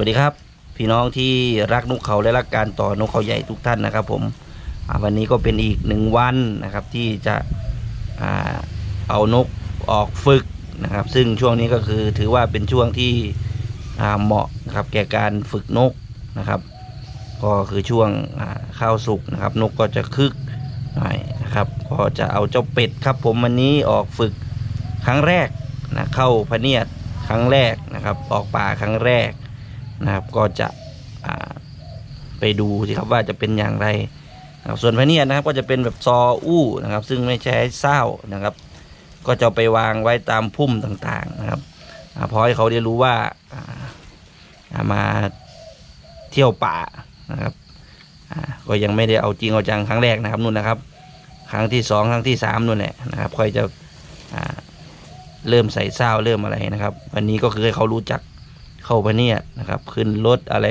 วัสดีครับ พี่น้องที่รักนกเขาและรักการต่อนกเขาใหญ่ทุกท่านนะครับ ผมวันนี้ก็เป็นอีกหนึ่งวันนะครับ ที่จะอเอานกออกฝึกนะครับ ซึ่งช่วงนี้ก็คือถือว่าเป็นช่วงที่เหมาะนะครับแก่การฝึกนกนะครับ ก็คือช่วงข้าวสุกนะครับ นกก็จะคึกหน่อยนะครับ ก็จะเอาเจ้าเป็ดครับ ผมวันนี้ออกฝึกครั้งแรกนะเข้าพเนียดครั้งแรกนะครับ ออกป่าครั้งแรก นะครับ ก็จะไปดูสิครับว่าจะเป็นอย่างไรนะครับส่วนพะเนียนะครับก็จะเป็นแบบซออู้นะครับ ซึ่งไม่ใช่เศร้านะครับ ก็จะไปวางไว้ตามพุ่มต่างๆนะครับพอให้เขาได้รู้ว่าามาเที่ยวป่านะครับก็ยังไม่ได้เอาจริงเอาจังครั้งแรกนะครับนู่นนะครับ ครั้งที่สองครั้งที่สามนู่นแหละนะครับค่อยจะเริ่มใส่เศร้าเริ่มอะไรนะครับ วันนี้ก็คือให้เขารู้จัก เข้าพะเนียดนะครับ ขึ้นรถอะไร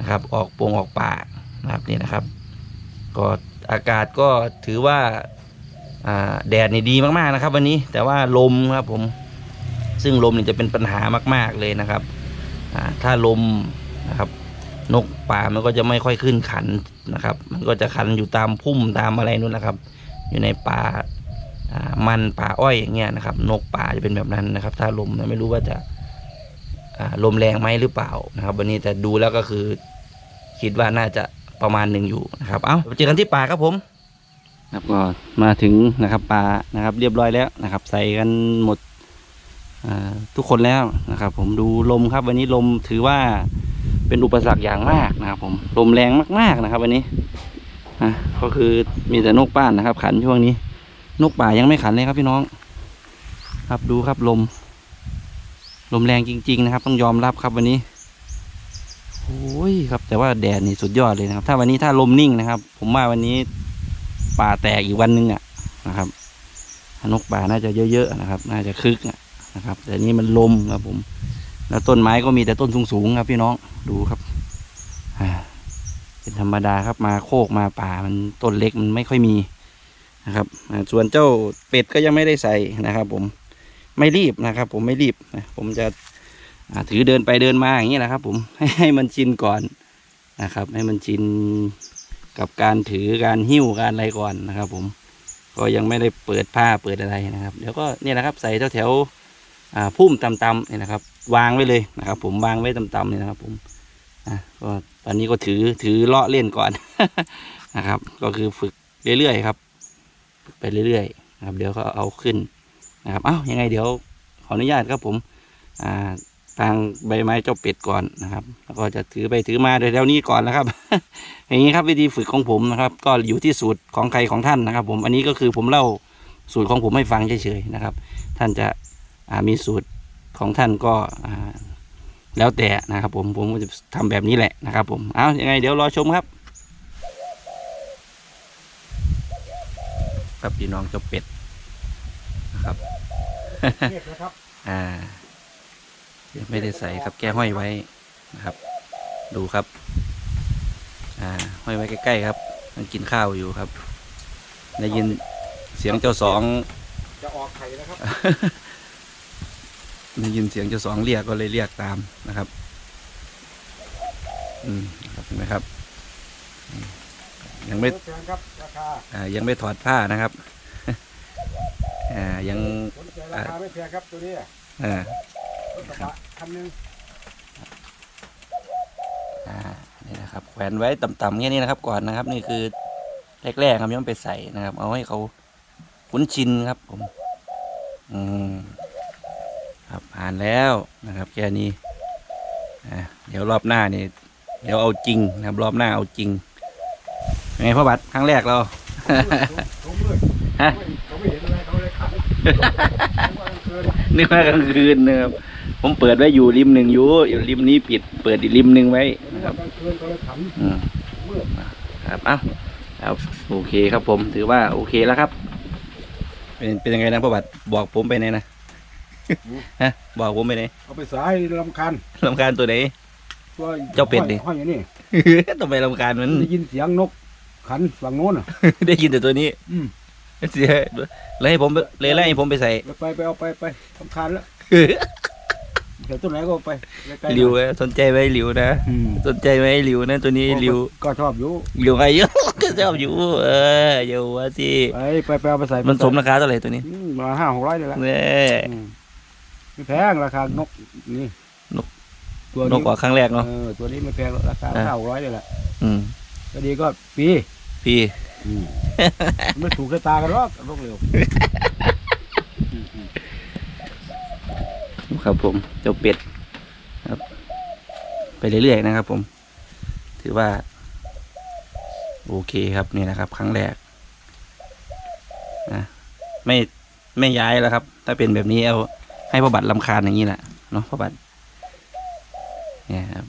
นะครับ ออกปงออกป่านะครับนี่นะครับ ก็อากาศก็ถือว่าแดดนี่ดีมากๆนะครับ วันนี้แต่ว่าลมครับผมซึ่งลมนี่จะเป็นปัญหามาก ๆเลยนะครับถ้าลมนะครับ นกป่ามันก็จะไม่ค่อยขึ้นขันนะครับ มันก็จะขันอยู่ตามพุ่มตามอะไรนู่นนะครับ อยู่ในป่ามันป่าอ้อยอย่างเงี้ยนะครับ นกป่าจะเป็นแบบนั้นนะครับ ถ้าลมไม่รู้ว่าจะ ลมแรงไหมหรือเปล่านะครับ วันนี้แต่ดูแล้วก็คือคิดว่าน่าจะประมาณหนึ่งอยู่นะครับ เอ้าเจอกันที่ป่าครับผมครับก็มาถึงนะครับปลานะครับ เรียบร้อยแล้วนะครับ ใส่กันหมดทุกคนแล้วนะครับ ผมดูลมครับ วันนี้ลมถือว่าเป็นอุปสรรคอย่างมากนะครับ ผมลมแรงมาก ๆนะครับ วันนี้อะก็คือมีแต่นกป้านนะครับ ขันช่วงนี้ นกป่ายังไม่ขันเลยครับพี่น้อง ครับดูครับลม ลมแรงจริง ๆ นะครับ ต้องยอมรับครับวันนี้โอ้ยครับ แต่ว่าแดดนี่สุดยอดเลยนะครับ ถ้าวันนี้ถ้าลมนิ่งนะครับ ผมว่าวันนี้ป่าแตกอีกวันหนึงอะนะครับนกป่าน่าจะเยอะๆนะครับ น่าจะคึกนะครับ แต่นี่มันลมครับผม แล้วต้นไม้ก็มีแต่ต้นสูงๆครับพี่น้องดูครับอ่าเป็นธรรมดาครับมาโคกมาป่ามันต้นเล็กมันไม่ค่อยมีนะครับส่วนเจ้าเป็ดก็ยังไม่ได้ใส่นะครับ ผม ไม่รีบนะครับ ผมไม่รีบนะผมจะถือเดินไปเดินมาอย่างนี้แหละครับผมให้ให้มันชินก่อนนะครับ ให้มันชินกับการถือการหิ้วการอะไรก่อนนะครับ ผมก็ยังไม่ได้เปิดผ้าเปิดอะไรนะครับ เดี๋ยวก็เนี่ยนะครับ ใส่แถวแถวๆอ่าพุ่มต่ำๆนี่นะครับ วางไว้เลยนะครับ ผมวางไว้ต่ำๆนี่นะครับ ผมอะก็ตอนนี้ก็ถือถือเลาะเล่นก่อนนะครับ ก็คือฝึกเรื่อยๆครับ ไปเรื่อยๆนะครับ เดี๋ยวก็เอาขึ้น นะครับ เอ้ายังไงเดี๋ยวขออนุญาตครับผมอ่าทางใบไม้เจ้าเป็ดก่อนนะครับ แล้วก็จะถือไปถือมาโดยแถวนี้ก่อนนะครับ อย่างนี้ครับวิธีฝึกของผมนะครับ ก็อยู่ที่สูตรของใครของท่านนะครับ ผมอันนี้ก็คือผมเล่าสูตรของผมให้ฟังเฉยๆนะครับ ท่านจะมีสูตรของท่านก็แล้วแต่นะครับผมผมก็จะทำแบบนี้แหละนะครับ ผมเอายังไงเดี๋ยวรอชมครับ ครับพี่น้องเจ้าเป็ด ครับ เรียบนะครับ อ่ายังไม่ได้ใส่ครับแก้ห้อยไว้นะครับ ดูครับ อ่า ห้อยไว้ใกล้ๆครับ มันกินข้าวอยู่ครับ ได้ยินเสียงเจ้าสอง จะออกไข่นะครับ ได้ยินเสียงเจ้าสองเรียกก็เลยเรียกตามนะครับ อืมครับเห็นไหมครับอืมยังไม่รถแพงครับราคาอ่ายังไม่ถอดผ้านะครับอ่า ยัง ราคาไม่แพงครับตัวนี้อ่ารถกระบะคันหนึงอ่านี่นะครับแขวนไว้ต่ำๆแค่นี้นะครับ ก่อนนะครับ นี่คือแรกๆครับยังไม่ไปใส่นะครับ เอาให้เขาคุ้นชินครับผม อืมครับผ่านแล้วนะครับ แค่นี้อ่าเดี๋ยวรอบหน้านี่เดี๋ยวเอาจริงนะครับ รอบหน้าเอาจริงเป็นไงพ่อบัตรครั้งแรกเรา ถุงมืดฮะเขาไม่เห็นอะไรเขาเลยขั นผมว่าเกินนึกว่ากลางคืนนะครับผมเปิดไว้อยู่ริมหนึ่งอยู่อยู่ริมนี้ปิด เปิดอีกริมหนึ่งไว้นึนะกคว่ารับกลางคืนเขาเลยขันอืมมืดครับเอ้าเอาโอเคครับผมถือว่าโอเคแล้วครับ เป็นเป็นยังไงนะพ่อบัตรบอกผมไปไหนนะฮะบอกผมไปไหนเอาไปสายลำคันลำคาญตัวไหนตัวเจ้าเป็ดดิห้อยอยู่นี่ต้องไปลำคาญมันได้ยินเสียงนกขันฝั่งโน้นอะได้ยินแต่ตัวนี้ อืม เสียเลยให้ผมเลยไล่ให้ผมไปใส่ ไปไปเอาไปไปลำคาญแล้วเดี๋ยวต้นไหนก็ไปใกล้ๆหลิวสนใจไหมหลิวนะ อืม สนใจไหมหลิวนะ ตัวนี้หลิวก็ชอบอยู่หลิวอายุก็ชอบอยู่ เออเดี๋ยวว่าสิไปไปไปเอาไปใส่มันสมราคาเท่าไหร่ตัวนี้อืมมาณห้าหกร้อยเลยละเนี่ย อืมไม่แพงราคานกนี่นก ตัวนกกว่าครั้งแรกเนาะ เออตัวนี้ไม่แพงหรอกราคาอ่า ห้าหกร้อยเลยแหละอืมก็ดีก็ปี พี่ ไม่ถูกชะตากันหรอกนกเร็วครับผมเจ้าเป็ดครับ ไปเรื่อยๆนะครับ ผม ถือว่า โอเคครับนี่นะครับ ครั้งแรกนะไม่ไม่ย้ายแล้วครับ ถ้าเป็นแบบนี้เอาให้พ่อบัตรลำคาญอย่างนี้แหละเนาะพ่อบัตรเนี่ยครับ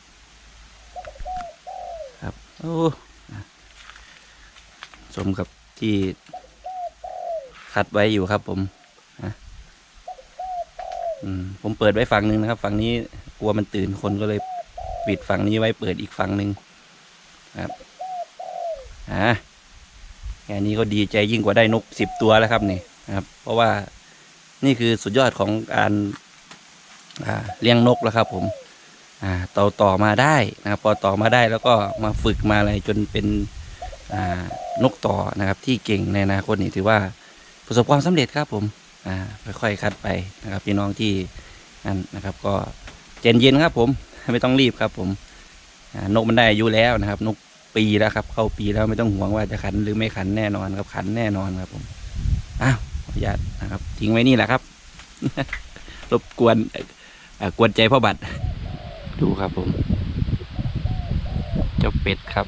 ครับโอ้ สมกับที่คัดไว้อยู่ครับผมผมเปิดไว้ฝั่งหนึ่งนะครับ ฝั่งนี้กลัวมันตื่นคนก็เลยปิดฝั่งนี้ไว้เปิดอีกฝั่งหนึ่งครับอ่าแค่นี้ก็ดีใจยิ่งกว่าได้นกสิบตัวแล้วครับนี่นะครับ เพราะว่านี่คือสุดยอดของการเลี้ยงนกแล้วครับ ผมอ่าต่อต่อมาได้นะครับพอต่อมาได้แล้วก็มาฝึกมาอะไรจนเป็น นกต่อนะครับที่เก่งในอนาคตนี่ถือว่าประสบความสำเร็จครับผมค่อยๆคัดไปนะครับพี่น้องที่นั่นนะครับ ก็เย็นเย็นครับผมไม่ต้องรีบครับผมนกมันได้อายุแล้วนะครับ นกปีแล้วครับ เข้าปีแล้วไม่ต้องห่วงว่าจะขันหรือไม่ขันแน่นอนครับขันแน่นอนครับผมอ้าวขออนุญาตนะครับ ทิ้งไว้นี่แหละครับรบกวนอ่อเอ่อกวนใจพ่อบัตรดูครับผม เจ้าเป็ดครับ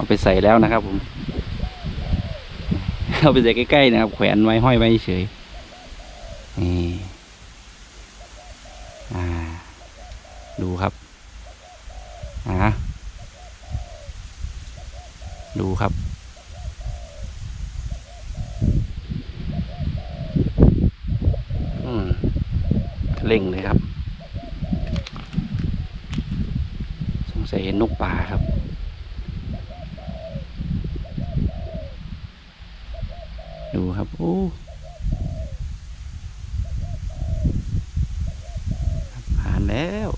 เอาไปใส่แล้วนะครับ ผมเอาไปใส่ใกล้ๆนะครับ แขวนไว้ห้อยไว้เฉยนี่อ่า ดูครับอ่าดูครับอืมเล่งเลยครับ สงสัยเห็นนกป่าครับ ดูครับ โอ้ผ่านแล้ว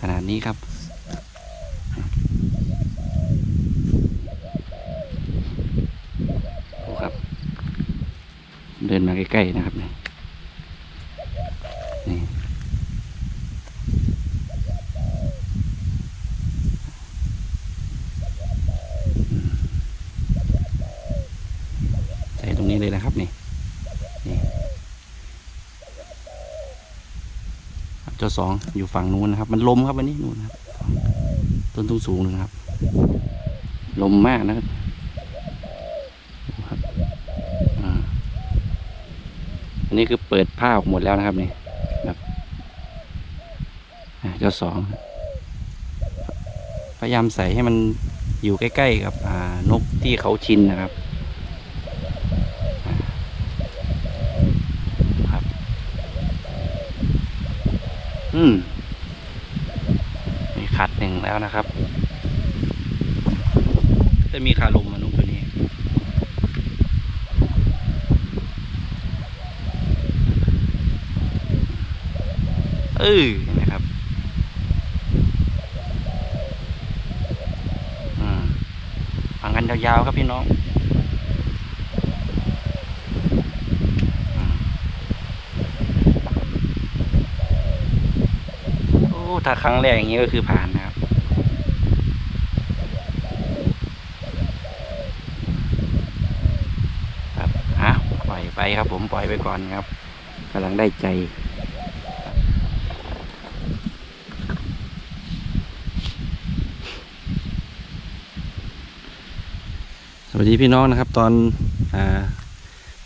ขนาดนี้ครับ ดูครับ เดินมาใกล้ ๆ นะครับเนี่ยอืมใส่ตรงนี้เลยนะครับนี่นี่ครับ เจ้าสองอยู่ฝั่งนู้นนะครับ มันลมครับวันนี้นู่นครับ ต้นทุงสูงๆนะครับ ลมมากนะครับอันนี้คือเปิดผ้าออกหมดแล้วนะครับนี่แบบเจ้าสองพยายามใส่ให้มันอยู่ใกล้ๆกับนกที่เขาชินนะครับอ่าครับ อืมมีขัดหนึ่งแล้วนะครับ จะมีขาลมมานุตัวนี้เออนไหมครับอืมฟังกันยาวๆครับพี่น้องอืมโอ้ ถ้าครั้งแรกอย่างนี้ก็คือผ่านนะครับ ครับอะปล่อยไปครับ ผมปล่อยไปก่อนครับกำลังได้ใจสวัสดีพี่น้องนะครับ ตอนอ่า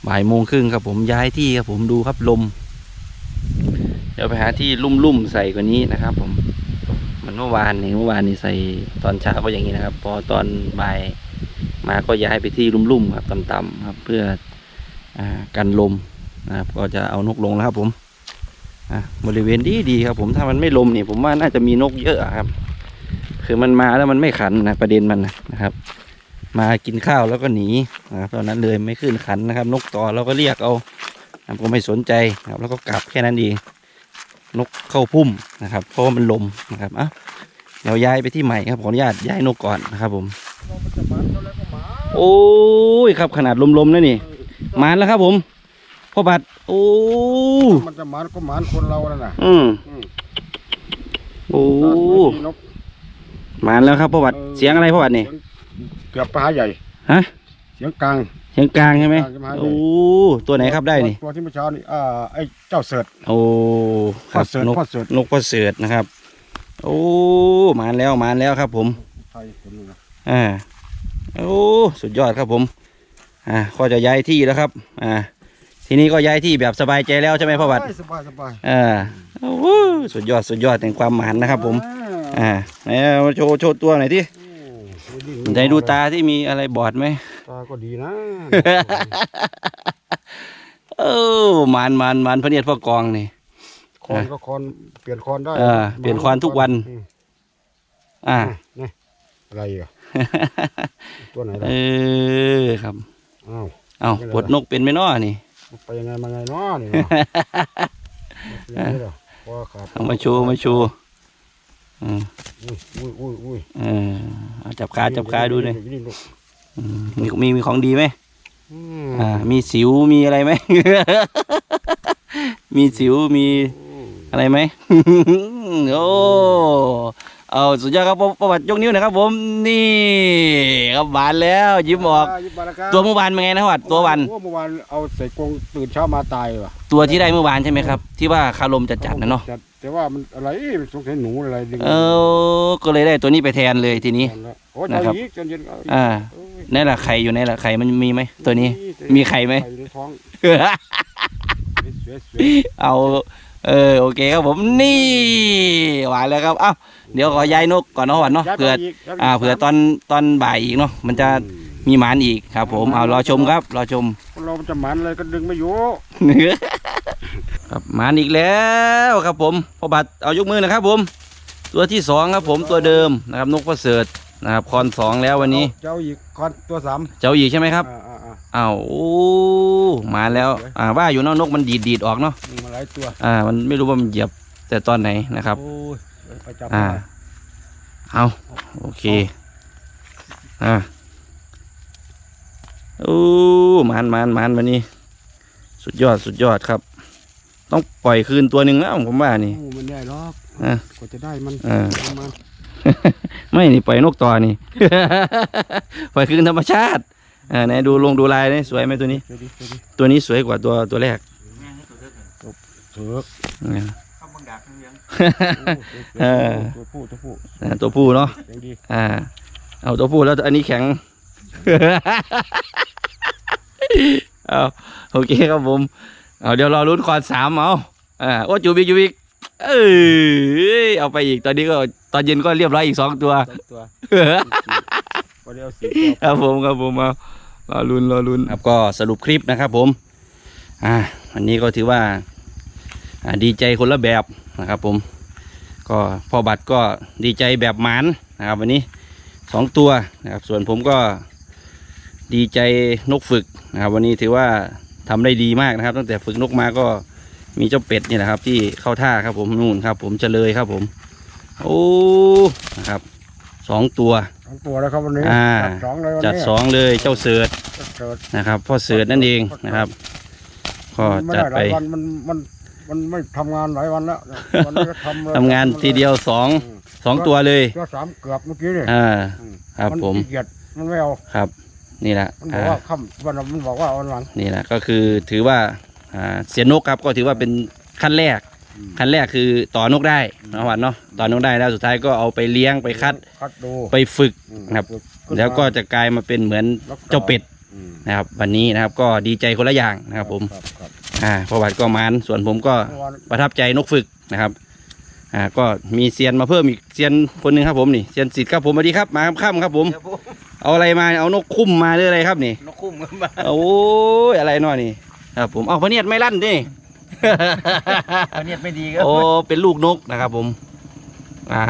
บ่ายโมงครึ่งครับผมย้ายที่ครับผมดูครับลม ดี๋ยวไปหาที่ลุ่มๆใส่กว่านี้นะครับ ผม มันเมื่อวานนี่เมื่อวานนี่ใส่ตอนเช้าก็อย่างนี้นะครับ พอตอนบ่ายมาก็ย้ายไปที่ลุ่มๆครับต่ำๆครับ เพื่ออกันลมนะครับ ก็จะเอานกลงแล้วครับ ผมบริเวณดีดีๆครับ ผมถ้ามันไม่ลมเนี่ยผมว่าน่าจะมีนกเยอะครับ คือมันมาแล้วมันไม่ขันนะประเด็นมันนะครับ มากินข้าวแล้วก็หนีนะครับตอนนั้นเลยไม่ขึ้นขันนะครับ นกต่อเราก็เรียกเอานะครับก็ไม่สนใจครับแล้วก็กลับแค่นั้นเอง นกเข้าพุ่มนะครับ เพราะว่ามันลมนะครับอะเดี๋ยวย้ายไปที่ใหม่ครับขออนุญาตย้ายนกก่อนนะครับผมเรามันจะมันเท่าไรก็หมาโอ้ยครับขนาดลมๆนะนี่มานแล้วครับผมพ่อบัตรโอ้มันจะมันก็มันคนเรานั่นน่ะอืมอืมโอ้ถ้าไม่มีนกมานแล้วครับพ่อบัตรเสียงอะไรพ่อบัตรนี่เกือบปลาใหญ่ฮะเสียงกลาง เสียงกลางใช่ไหมกลางใช่ไหม โอ้ตัวไหนครับได้นี่ ตัวที่เมื่อเช้านี่อ่าไอ้เจ้าเสิร์ต โอ้คพ่อรับเสิร์ตนกพ่อเสิร์ต นกพ่อเสือดนะครับ โอ้มานแล้วมานแล้วครับ ผมไทยคนนึงนะอ่าโอ้สุดยอดครับผม อ่าก็จะย้ายที่แล้วครับ อ่า ทีนี้ก็ย้ายที่แบบสบายใจแล้วใช่ไหมพ่อบัตรสบายสบายอ่าโอ้โหสุดยอดสุดยอดแห่งความหมานนะครับผม อ่าไหนเอามาโชว์โชว์ตัวหน่อยที่โอ้ไหนดูตาที่มีอะไรบอดไหม ตาก็ดีนะ เออหมานหมานหมานพระเนียรพ่อกองนี่คอนก็คอนเปลี่ยนคอนได้เออเปลี่ยนคอนทุกวันอืมอ่านี่อะไรอะตัวไหนเอล่ะอครับอ้าวเอาปลดนกเป็นไหมน้อนี่ไปยังไงมาไงเนาะนี่เนาะยังไงเหรอพอขาดเอามาโชว์มาโชว์อืมอุ้ยอุ้ยอุ้ยเออเอาจับขาจับขาดูหน่อยลูกอื มมีมีมีของดีไหมอือ่า มีสิวมีอะไรไหม มีสิวมีอะไรไหม โอ้เอาสุดยอดครับประวัติยกนิ้วหนะครับ ผมนี่ครับหวานแล้วยิ้มออกยิบมาแล้ครับตัวเมื่อวานเป็นไงนะประวัติตัววันโอ้เมื่อวานเอาใส่กรงตื่นเช้ามาตายว่ะตัวที่ได้เมื่อวานใช่ไหมครับ ที่ว่าคารมจัดจัดๆนะเนาะจัด แต่ว่ามันอะไรมันสงสัยหนูอะไรดึงเออก็เลยได้ตัวนี้ไปแทนเลยทีนี้โอ้ยนะครับใจอีกใจเย็นเอีกอ่าเอ้ย นี่นแหละไข่อยู่ในนแหละไข่มันมีไหมตัวนี้ มีไข่ไหมอยู่ในท้องสวยๆสวยเอา เออโอเคครับผมนี่หวานแล้วครับเอ้าเดี๋ยวขอย้ายนกก่อนเนาะหวานเนาะย้ายไปเผื่ออีกย้ายไปอ่าเผื่อตอนตอนบ่ายอีกเนาะมันจะอืมมีหมานอีกครับ ผมเอารอชมครับรอชม คนเรามันจะหมันอะไรก็ดึงไม่อยู่ ครับหมานอีกแล้วครับผมพ่อบัตรเอายกมือนะครับผม ตัวที่สองครับผมตัวเดิมนะครับนกประเสริฐนะครับคอนสองแล้ววันนี้ เจ้าอีกคอนตัวสามเจ้าอีกใช่ไหมครับอ่าอ่าอ่าอ้าวโอ้มาแล้วอ่าว่าอยู่เนาะนกมันดีดดีดๆออกเนาะมีมาหลายตัวอ่า มันไม่รู้ว่ามันเหยียบแต่ตอนไหนนะครับ โอ้ยไปจับอ่า มาเอาโอเค อ่าโอ้มานมานมานวันนี้ สุดยอดสุดยอดครับ ต้องปล่อยคืนตัวหนึ่งแล้วผมว่านี่โอ้มันได้หรอกอะกว่าจะได้มันอ่า ประมาณไม่นี่ปล่อยนกต่อนี่ ปล่อยคืนธรรมชาติอ่าไหนดูลงดูลายนี่สวยไหมตัวนี้ เดี๋ยวดิเดี๋ยวดิตัวนี้สวยกว่าตัวตัวแรกเสือกอ่าโอ้เออตัวผู้ตัวผู้อ่าตัวผู้เนาะเสียงดีอ่า เอาตัวผู้แล้วอันนี้แข็ง เอาโอเคครับผม เอาเดี๋ยวรอลุ้นคอนสามเอาอ่าโอ้จูบิกจูบิกเอ้ยเอาไปอีกตอนนี้ก็ตอนเย็นก็เรียบร้อยอีกสองตัวสองตัวก็เดี๋ยวสีครับผมครับผมเอารอลุ้นรอลุ้นครับก็สรุปคลิปนะครับผมอ่าวันนี้ก็ถือว่าอ่าดีใจคนละแบบนะครับผม ก็พ่อบัตรก็ดีใจแบบหมานนะครับ วันนี้สองตัวนะครับส่วนผมก็ดีใจนกฝึกนะครับ วันนี้ถือว่า ทำได้ดีมากนะครับ ตั้งแต่ฝึกนกมาก็มีเจ้าเป็ดนี่แหละครับ ที่เข้าท่าครับผมนู่นครับ ผมเจริญครับ ผม โอ้นะครับสองตัวสองตัวแล้วครับวันนี้อ่าจัดสองเลยวันนี้จัดสองเลยเจ้าเสือดจัดเกิดนะครับพ่อเสือดนั่นเองนะครับก็มันไม่จัดได้หไปลายวันมันมันมันไม่ทำงานหลายวันแล้ววันนี้ก็ทำเลยทำงานทีเดียวสองอืมสองตัวเลยตัวสามเกือบเมื่อกี้เนี่ยอ่าอืมครับนผมขี้เกียจมันไม่เอาครับ นี่แหละมันบออ่ากว่าค่ำวันนั้นมันบอกว่าเอาวันหลังนี่แหละก็คือถือว่าอ่าเสียนกครับก็ถือว่าเป็นขั้นแรกอืมขั้นแรกคือต่อนกได้นะวันเนาะต่อนกได้แล้วสุดท้ายก็เอาไปเลี้ยงไปคัดคัดดูไปฝึกอืมนะครับฝึขึ้นแล้วก็มาจะกลายมาเป็นเหมือนรักษเจ้าเป็ดอืมนะครับ วันนี้นะครับก็ดีใจคนละอย่างนะครับ ผมครับครับอ่าพอวัดก็มานส่วนผมก็เมื่อวานประทับใจนกฝึกนะครับอ่าก็มีเซียนมาเพิ่มอีกเซียนคนหนึ่งครับผมนี่เซียนสิทธิ์ครับผมสวัสดีครับมาค่ำๆครับผม เอาอะไรมาเอานกคุ้มมาหรืออะไรครับนี่นกคุ้มกันมาโอ้ยอะไรเนาะนี่ครับผมเอาพะเนียดไม่ลั่นดิอันนี้ไม่ดีก็โอ้เป็นลูกนกนะครับผม อ่า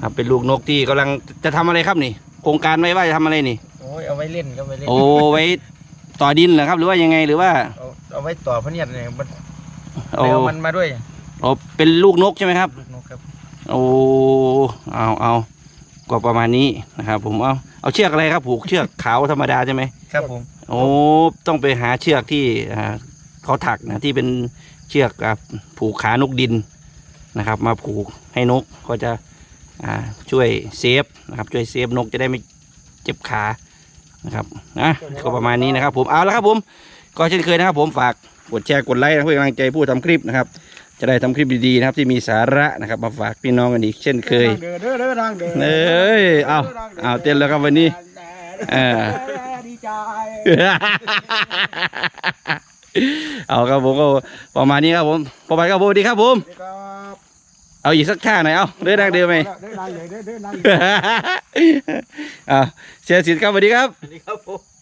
ครับเป็นลูกนกที่กำลังจะทำอะไรครับนี่ โครงการไว้ว่าจะทำอะไรนี่โอ้ยเอาไว้เล่นก็ไว้เล่นโอ้ไว้ต่อดินเหรอครับ หรือว่ายังไงหรือว่า เอาเอาไว้ต่อพะเนียดเนี่ยมันโอ้ไปเอามันมาด้วยโอ้เป็นลูกนกใช่ไหมครับลูกนกครับโอ้เอาเอา ก็ประมาณนี้นะครับผมเอาเอาเชือกอะไรครับผูกเชือกขาวธรรมดาใช่ไหมครับผมโอ้ต้องไปหาเชือกที่อ่าเขาถักนะที่เป็นเชือกอะผูกขานกดินนะครับ มาผูกให้นกก็จะอ่าช่วยเซฟนะครับช่วยเซฟนกจะได้ไม่เจ็บขานะครับนะก็ประมาณนี้นะครับ ผมเอาละครับผม ก็เช่นเคยนะครับผมฝากกดแชร์กดไลค์นะเพื่อกำลังใจผู้ทำคลิปนะครับ จะได้ทำคลิปดีๆนะครับที่มีสาระนะครับ มาฝากพี่น้องกันอีกเช่นเคยเดินเด้อเด้อางเดินเอ้ยเอาเอาเต้นแล้วครับวันนี้เออดีใจเอาครับผมก็ประมาณนี้ครับผมพอไปครับผมดีครับผมเอาอีกสักท่าหน่อยเอาเดินดังเดิมไหมเดินทางเดินเดินทางเอาเสียสิทธิ์ครับสวัสดีครับสวัสดีครับผม